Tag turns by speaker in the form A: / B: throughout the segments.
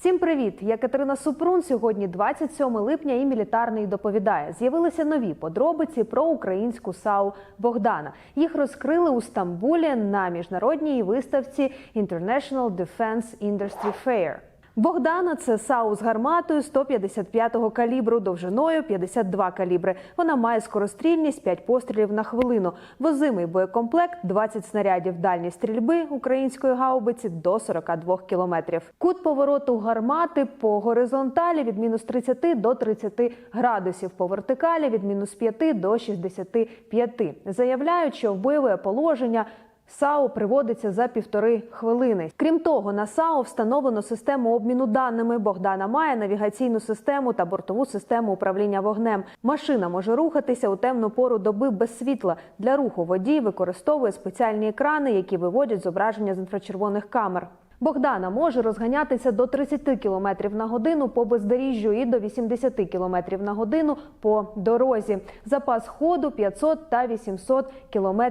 A: Всім привіт! Я Катерина Супрун. Сьогодні 27 липня і мілітарний доповідає. З'явилися нові подробиці про українську САУ Богдана. Їх розкрили у Стамбулі на міжнародній виставці International Defense Industry Fair. Богдана це САУ з гарматою 155-го калібру, довжиною 52 калібри. Вона має скорострільність 5 пострілів на хвилину, возимий боєкомплект, 20 снарядів дальньої стрільби української гаубиці до 42 кілометрів. Кут повороту гармати по горизонталі від мінус 30 до 30 градусів, по вертикалі від мінус 5 до 65. Заявляють, що в бойове положення САУ приводиться за півтори хвилини. Крім того, на САУ встановлено систему обміну даними. Богдана має навігаційну систему та бортову систему управління вогнем. Машина може рухатися у темну пору доби без світла. Для руху водій використовує спеціальні екрани, які виводять зображення з інфрачервоних камер. Богдана може розганятися до 30 км на годину по бездоріжжю і до 80 км на годину по дорозі. Запас ходу 500 та 800 км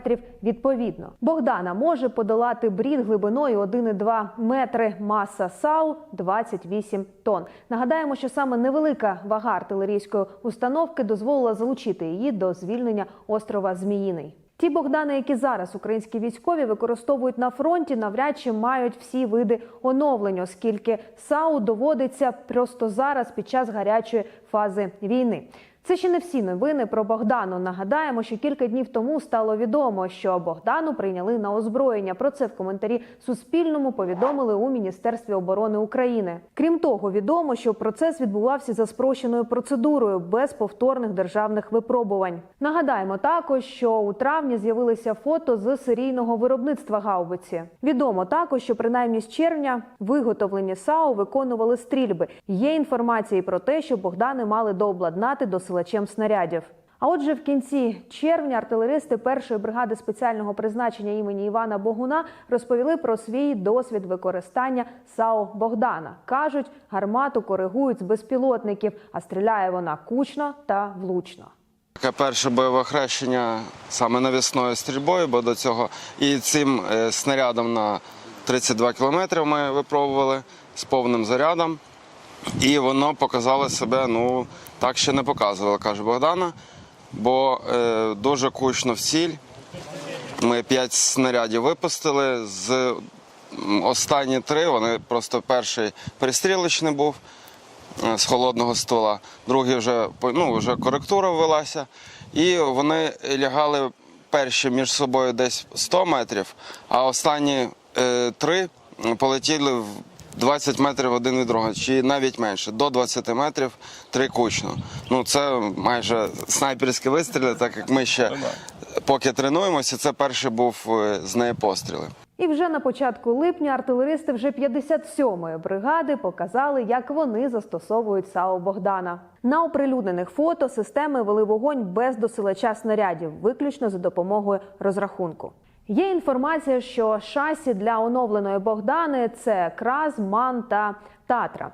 A: відповідно. Богдана може подолати брід глибиною 1,2 метри. Маса САУ 28 тонн. Нагадаємо, що саме невелика вага артилерійської установки дозволила залучити її до звільнення острова Зміїний. Ті Богдани, які зараз українські військові використовують на фронті, навряд чи мають всі види оновлень, оскільки САУ доводиться просто зараз під час гарячої фази війни. Це ще не всі новини про Богдану. Нагадаємо, що кілька днів тому стало відомо, що Богдану прийняли на озброєння. Про це в коментарі Суспільному повідомили у Міністерстві оборони України. Крім того, відомо, що процес відбувався за спрощеною процедурою без повторних державних випробувань. Нагадаємо також, що у травні з'явилися фото з серійного виробництва гаубиці. Відомо також, що принаймні з червня виготовлені САУ виконували стрільби. Є інформація про те, що Богдани мали дообладнати досилачем снарядів. А отже, в кінці червня артилеристи першої бригади спеціального призначення імені Івана Богуна розповіли про свій досвід використання САУ Богдана. кажуть, гармату коригують з безпілотників, а стріляє вона кучно та влучно.
B: Таке перше бойове хрещення саме навісною стрільбою, бо до цього і цим е, снарядом на 32 кілометри ми випробували з повним зарядом. І воно показало себе, ну так ще не показувало, каже Богдана. Бо е, дуже кучно в ціль. Ми п'ять снарядів випустили. З останні три вони просто перший перестрілочний був е, з холодного ствола, другий вже ну, вже коректура ввелася. І вони лягали перші між собою десь 100 метрів, а останні е, три полетіли в 20 метрів один від другого, чи навіть менше, до 20 метрів три кучно. Ну це майже снайперські вистріли, так як ми ще поки тренуємося, це перший був е, з неї постріли.
A: І вже на початку липня артилеристи вже 57-ї бригади показали, як вони застосовують САУ Богдана. На оприлюднених фото системи вели вогонь без досилача снарядів, виключно за допомогою розрахунку. Є інформація, що шасі для оновленої Богдани це краз, ман та татра.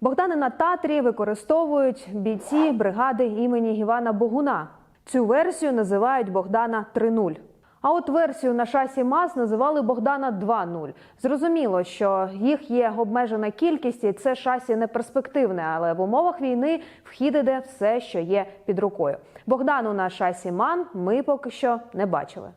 A: Богдани на Татрі використовують бійці бригади імені Івана Богуна. Цю версію називають Богдана 3.0. А от версію на шасі МАЗ називали Богдана 2.0. Зрозуміло, що їх є обмежена кількість, і це шасі не перспективне, але в умовах війни вхід іде все, що є під рукою. Богдану на шасі МАН ми поки що не бачили.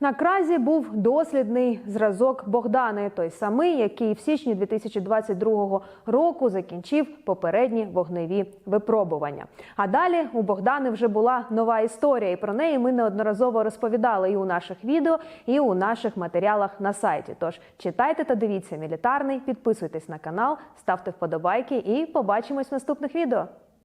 A: На кразі був дослідний зразок Богдани, той самий, який в січні 2022 року закінчив попередні вогневі випробування. А далі у Богдани вже була нова історія, і про неї ми неодноразово розповідали і у наших відео, і у наших матеріалах на сайті. Тож читайте та дивіться мілітарний, підписуйтесь на канал, ставте вподобайки і побачимось в наступних відео.